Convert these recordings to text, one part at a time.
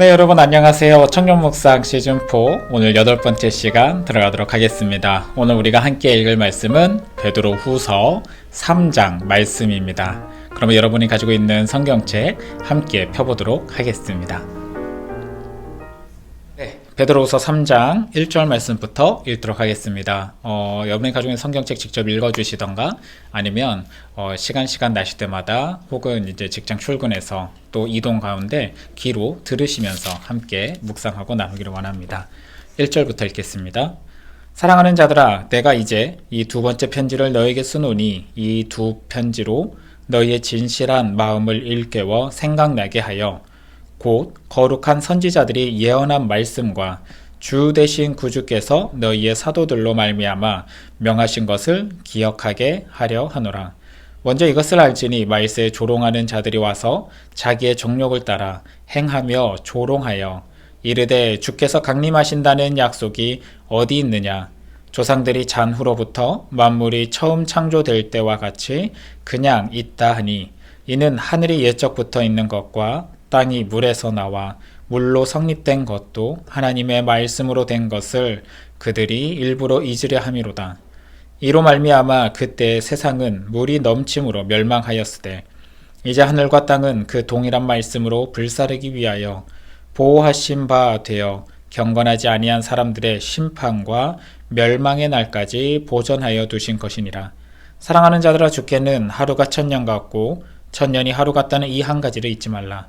네, 여러분 안녕하세요. 청년 묵상 시즌 4 오늘 여덟 번째 시간 들어가도록 하겠습니다. 오늘 우리가 함께 읽을 말씀은 베드로 후서 3장 말씀입니다. 그러면 여러분이 가지고 있는 성경책 함께 펴보도록 하겠습니다. 네, 베드로후서 3장 1절 말씀부터 읽도록 하겠습니다. 어, 여러분이 가지고 성경책 직접 읽어주시던가 아니면 어, 시간 시간 나실 때마다 혹은 이제 직장 출근해서 또 이동 가운데 귀로 들으시면서 함께 묵상하고 나누기를 원합니다. 1절부터 읽겠습니다. 사랑하는 자들아, 내가 이제 이 두 번째 편지를 너에게 쓰노니 이 두 편지로 너희의 진실한 마음을 일깨워 생각나게 하여 곧 거룩한 선지자들이 예언한 말씀과 주 대신 구주께서 너희의 사도들로 말미암아 명하신 것을 기억하게 하려 하노라. 먼저 이것을 알지니 말세에 조롱하는 자들이 와서 자기의 정욕을 따라 행하며 조롱하여 이르되 주께서 강림하신다는 약속이 어디 있느냐 조상들이 잔후로부터 만물이 처음 창조될 때와 같이 그냥 있다 하니 이는 하늘이 예적부터 있는 것과 땅이 물에서 나와 물로 성립된 것도 하나님의 말씀으로 된 것을 그들이 일부러 잊으려 함이로다. 이로 말미암아 그때 세상은 물이 넘침으로 멸망하였으되 이제 하늘과 땅은 그 동일한 말씀으로 불사르기 위하여 보호하신 바 되어 경건하지 아니한 사람들의 심판과 멸망의 날까지 보존하여 두신 것이니라. 사랑하는 자들아 주께는 하루가 천년 같고 천년이 하루 같다는 이 한 가지를 잊지 말라.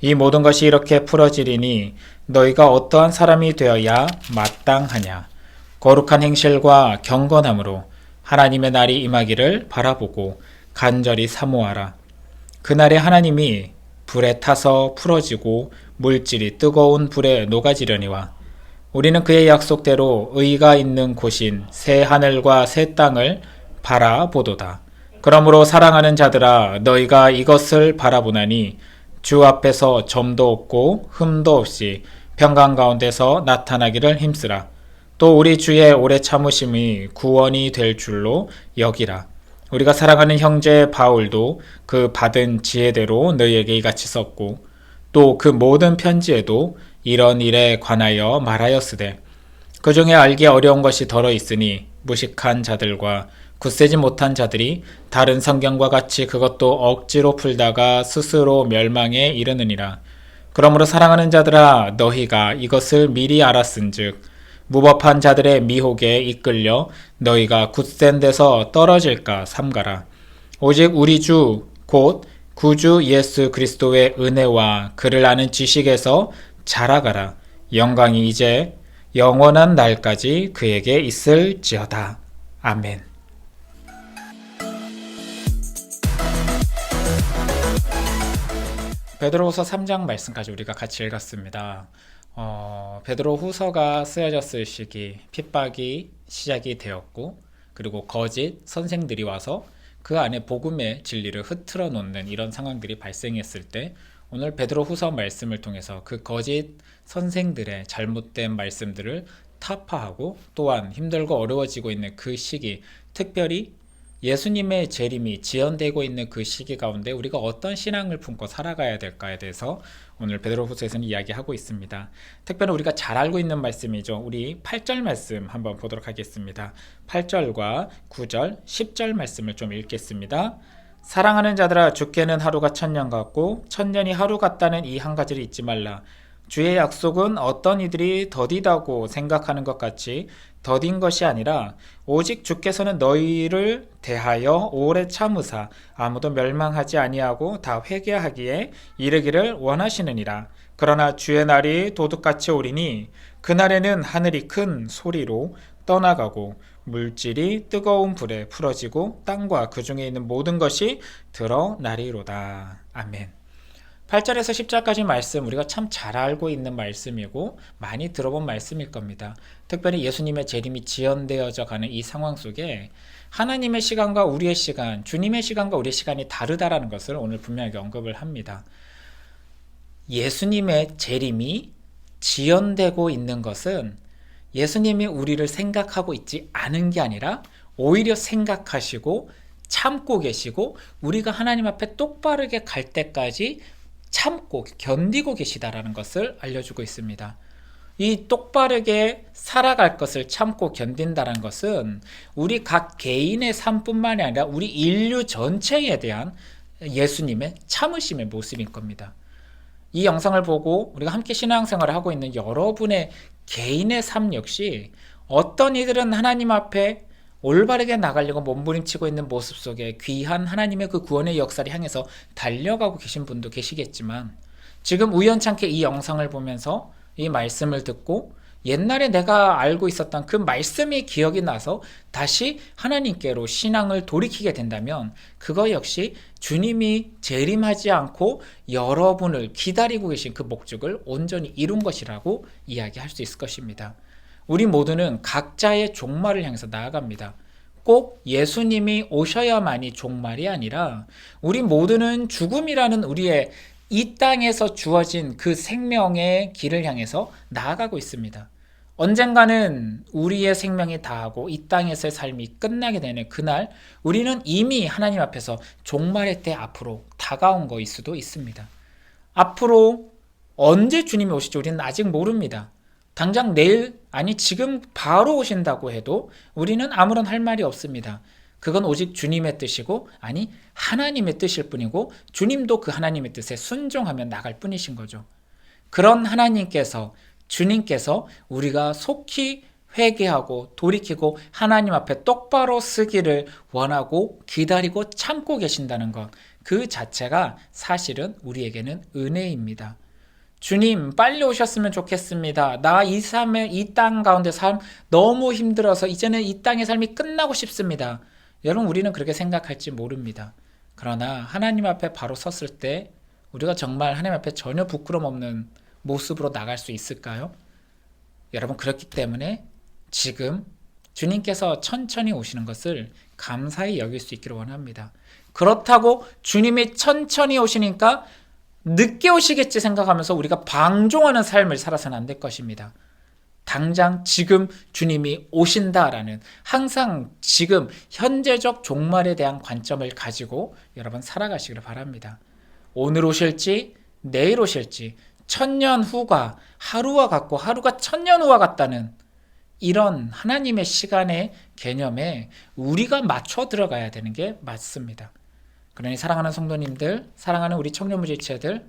이 모든 것이 이렇게 풀어지리니 너희가 어떠한 사람이 되어야 마땅하냐. 거룩한 행실과 경건함으로 하나님의 날이 임하기를 바라보고 간절히 사모하라. 그날에 하나님이 불에 타서 풀어지고 물질이 뜨거운 불에 녹아지려니와 우리는 그의 약속대로 의가 있는 곳인 새 하늘과 새 땅을 바라보도다. 그러므로 사랑하는 자들아 너희가 이것을 바라보나니 주 앞에서 점도 없고 흠도 없이 평강 가운데서 나타나기를 힘쓰라. 또 우리 주의 오래 참으심이 구원이 될 줄로 여기라. 우리가 사랑하는 형제 바울도 그 받은 지혜대로 너희에게 이같이 썼고 또 그 모든 편지에도 이런 일에 관하여 말하였으되 그 중에 알기 어려운 것이 덜어 있으니 무식한 자들과 굳세지 못한 자들이 다른 성경과 같이 그것도 억지로 풀다가 스스로 멸망에 이르느니라. 그러므로 사랑하는 자들아 너희가 이것을 미리 알았은즉 무법한 자들의 미혹에 이끌려 너희가 굳센 데서 떨어질까 삼가라. 오직 우리 주 곧 구주 예수 그리스도의 은혜와 그를 아는 지식에서 자라가라. 영광이 이제 영원한 날까지 그에게 있을지어다. 아멘. 베드로후서 3장 말씀까지 우리가 같이 읽었습니다. 어, 베드로 후서가 쓰여졌을 시기 핍박이 시작이 되었고 그리고 거짓 선생들이 와서 그 안에 복음의 진리를 흐트러 놓는 이런 상황들이 발생했을 때 오늘 베드로 후서 말씀을 통해서 그 거짓 선생들의 잘못된 말씀들을 타파하고 또한 힘들고 어려워지고 있는 그 시기 특별히 예수님의 재림이 지연되고 있는 그 시기 가운데 우리가 어떤 신앙을 품고 살아가야 될까에 대해서 오늘 베드로후서에서는 이야기하고 있습니다. 특별히 우리가 잘 알고 있는 말씀이죠. 우리 8절 말씀 한번 보도록 하겠습니다. 8절과 9절, 10절 말씀을 좀 읽겠습니다. 사랑하는 자들아 주께는 하루가 천년 같고 천년이 하루 같다는 이 한 가지를 잊지 말라. 주의 약속은 어떤 이들이 더디다고 생각하는 것 같이 더딘 것이 아니라 오직 주께서는 너희를 대하여 오래 참으사 아무도 멸망하지 아니하고 다 회개하기에 이르기를 원하시느니라. 그러나 주의 날이 도둑같이 오리니 그날에는 하늘이 큰 소리로 떠나가고 물질이 뜨거운 불에 풀어지고 땅과 그 중에 있는 모든 것이 드러나리로다. 아멘. 8절에서 10절까지 말씀 우리가 참 잘 알고 있는 말씀이고 많이 들어본 말씀일 겁니다. 특별히 예수님의 재림이 지연되어져 가는 이 상황 속에 하나님의 시간과 우리의 시간, 주님의 시간과 우리의 시간이 다르다라는 것을 오늘 분명하게 언급을 합니다. 예수님의 재림이 지연되고 있는 것은 예수님이 우리를 생각하고 있지 않은 게 아니라 오히려 생각하시고 참고 계시고 우리가 하나님 앞에 똑바르게 갈 때까지 참고 견디고 계시다라는 것을 알려주고 있습니다. 이 똑바르게 살아갈 것을 참고 견딘다는 것은 우리 각 개인의 삶뿐만이 아니라 우리 인류 전체에 대한 예수님의 참으심의 모습인 겁니다. 이 영상을 보고 우리가 함께 신앙생활을 하고 있는 여러분의 개인의 삶 역시 어떤 이들은 하나님 앞에 올바르게 나가려고 몸부림치고 있는 모습 속에 귀한 하나님의 그 구원의 역사를 향해서 달려가고 계신 분도 계시겠지만 지금 우연찮게 이 영상을 보면서 이 말씀을 듣고 옛날에 내가 알고 있었던 그 말씀이 기억이 나서 다시 하나님께로 신앙을 돌이키게 된다면 그거 역시 주님이 재림하지 않고 여러분을 기다리고 계신 그 목적을 온전히 이룬 것이라고 이야기할 수 있을 것입니다. 우리 모두는 각자의 종말을 향해서 나아갑니다. 꼭 예수님이 오셔야만이 종말이 아니라 우리 모두는 죽음이라는 우리의 이 땅에서 주어진 그 생명의 길을 향해서 나아가고 있습니다. 언젠가는 우리의 생명이 다하고 이 땅에서의 삶이 끝나게 되는 그날 우리는 이미 하나님 앞에서 종말의 때 앞으로 다가온 거일 수도 있습니다. 앞으로 언제 주님이 오실지 우리는 아직 모릅니다. 당장 내일 아니 지금 바로 오신다고 해도 우리는 아무런 할 말이 없습니다. 그건 오직 주님의 뜻이고 아니 하나님의 뜻일 뿐이고 주님도 그 하나님의 뜻에 순종하며 나갈 뿐이신 거죠. 그런 하나님께서 주님께서 우리가 속히 회개하고 돌이키고 하나님 앞에 똑바로 쓰기를 원하고 기다리고 참고 계신다는 것. 그 자체가 사실은 우리에게는 은혜입니다. 주님, 빨리 오셨으면 좋겠습니다. 나 이 삶의 이 땅 가운데 삶 너무 힘들어서 이제는 이 땅의 삶이 끝나고 싶습니다. 여러분, 우리는 그렇게 생각할지 모릅니다. 그러나 하나님 앞에 바로 섰을 때 우리가 정말 하나님 앞에 전혀 부끄럼 없는 모습으로 나갈 수 있을까요? 여러분, 그렇기 때문에 지금 주님께서 천천히 오시는 것을 감사히 여길 수 있기를 원합니다. 그렇다고 주님이 천천히 오시니까 늦게 오시겠지 생각하면서 우리가 방종하는 삶을 살아서는 안 될 것입니다. 당장 지금 주님이 오신다라는 항상 지금 현재적 종말에 대한 관점을 가지고 여러분 살아가시기를 바랍니다. 오늘 오실지 내일 오실지 천년 후가 하루와 같고 하루가 천년 후와 같다는 이런 하나님의 시간의 개념에 우리가 맞춰 들어가야 되는 게 맞습니다. 그러니 사랑하는 성도님들, 사랑하는 우리 청년 무지체들,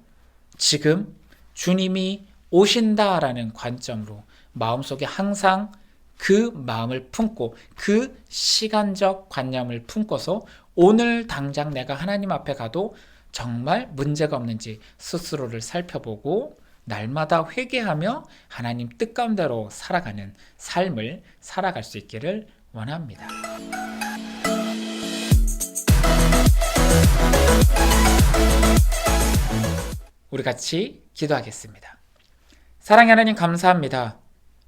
지금 주님이 오신다라는 관점으로 마음속에 항상 그 마음을 품고 그 시간적 관념을 품고서 오늘 당장 내가 하나님 앞에 가도 정말 문제가 없는지 스스로를 살펴보고 날마다 회개하며 하나님 뜻 가운데로 살아가는 삶을 살아갈 수 있기를 원합니다. 우리 같이 기도하겠습니다. 사랑의 하나님 감사합니다.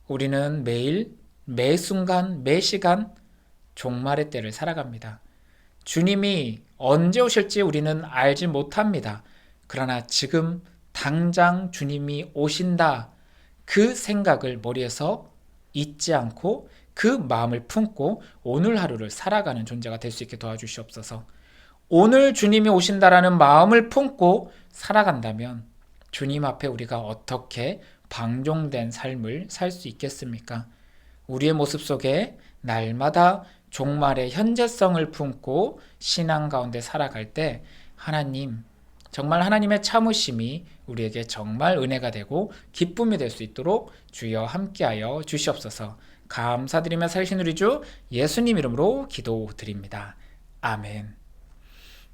우리는 매일, 매 순간, 매 시간 종말의 때를 살아갑니다. 주님이 언제 오실지 우리는 알지 못합니다. 그러나 지금 당장 주님이 오신다. 그 생각을 머리에서 잊지 않고 그 마음을 품고 오늘 하루를 살아가는 존재가 될 수 있게 도와주시옵소서. 오늘 주님이 오신다라는 마음을 품고 살아간다면 주님 앞에 우리가 어떻게 방종된 삶을 살 수 있겠습니까? 우리의 모습 속에 날마다 종말의 현재성을 품고 신앙 가운데 살아갈 때 하나님, 정말 하나님의 참으심이 우리에게 정말 은혜가 되고 기쁨이 될 수 있도록 주여 함께하여 주시옵소서 감사드리며 살신 우리 주 예수님 이름으로 기도드립니다. 아멘.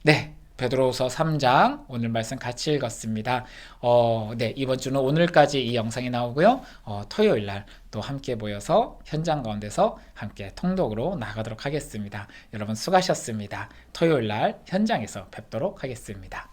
네. 베드로서 3장 오늘 말씀 같이 읽었습니다. 어, 네, 이번 주는 오늘까지 이 영상이 나오고요. 어, 토요일 날 또 함께 모여서 현장 가운데서 함께 통독으로 나가도록 하겠습니다. 여러분 수고하셨습니다. 토요일 날 현장에서 뵙도록 하겠습니다.